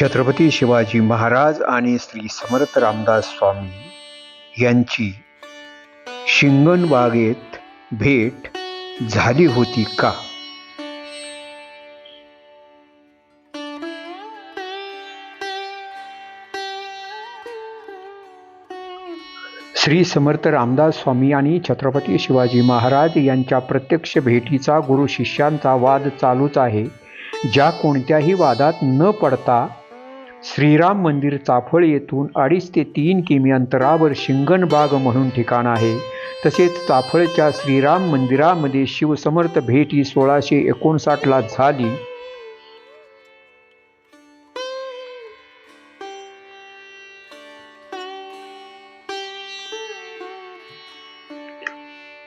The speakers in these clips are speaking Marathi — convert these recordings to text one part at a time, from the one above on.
छत्रपती शिवाजी महाराज आणि श्री समर्थ रामदास स्वामी यांची शिंगणबागेत भेट झाली होती का? श्री समर्थ रामदास स्वामी आणि छत्रपती शिवाजी महाराज यांच्या प्रत्यक्ष भेटीचा गुरु शिष्यांचा वाद चालूच आहे. ज्या कोणत्याही वादात न पडता श्रीराम मंदिर चाफळ येथून अडीच ते तीन किमी अंतरावर शिंगणबाग म्हणून ठिकाण आहे. तसेच चाफळच्या श्रीराम मंदिरामध्ये शिवसमर्थ भेट ही सोळाशे एकोणसाठला झाली.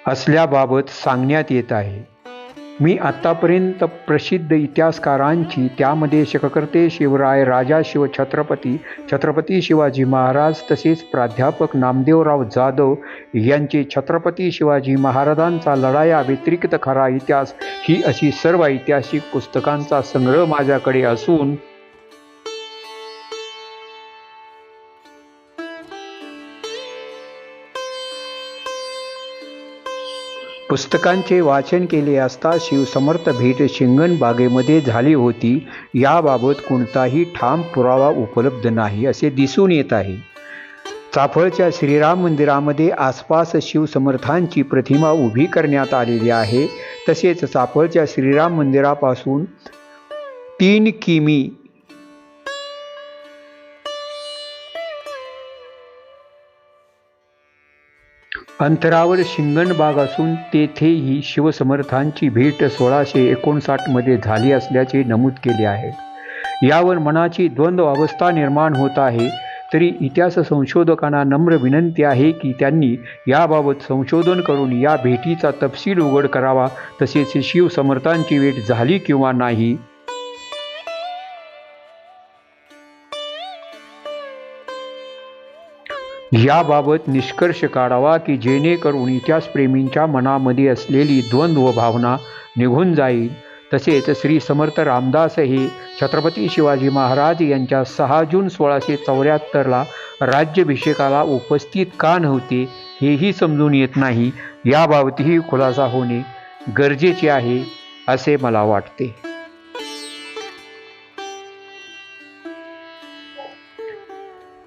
असल्याबाबत सांगण्यात येत आहे. मी आत्तापर्यंत प्रसिद्ध इतिहासकारांची त्यामध्ये शककर्ते शिवराय राजा शिव छत्रपती छत्रपती शिवाजी महाराज तसेच प्राध्यापक नामदेवराव जाधव यांचे छत्रपती शिवाजी महाराजांचा लढाया व्यतिरिक्त खरा इतिहास ही अशी सर्व ऐतिहासिक पुस्तकांचा संग्रह माझ्याकडे असून पुस्तकांचे वाचन केले असता शिवसमर्थ भेट शिंगण बागेमध्ये झाली होती. याबाबत कोणताही ठाम पुरावा उपलब्ध नाही असे दिसून येत आहे. चाफळच्या श्रीराम मंदिरामध्ये आसपास शिवसमर्थांची प्रतिमा उभी करण्यात आलेली आहे. तसेच चाफळच्या श्रीराम मंदिरापासून तीन किमी अंतरावर शिंगणबाग असून तेथेही शिवसमर्थांची भेट सोळाशे एकोणसाठमध्ये झाली असल्याचे नमूद केले आहे. यावर मनाची द्वंद्व अवस्था निर्माण होत आहे. तरी इतिहास संशोधकांना नम्र विनंती आहे की त्यांनी याबाबत संशोधन करून या भेटीचा तपशील उघड करावा. तसेच शिवसमर्थांची भेट झाली किंवा नाही. याबाबत निष्कर्ष काढावा की जेणेकरून इतिहासप्रेमींच्या मनामध्ये असलेली द्वंद्व भावना निघून जाईल. तसेच श्री समर्थ रामदास हे छत्रपती शिवाजी महाराज यांच्या सहा जून सोळाशे चौऱ्याहत्तरला राज्याभिषेकाला उपस्थित का नव्हते हेही समजून येत नाही. याबाबतही खुलासा होणे गरजेचे आहे असे मला वाटते.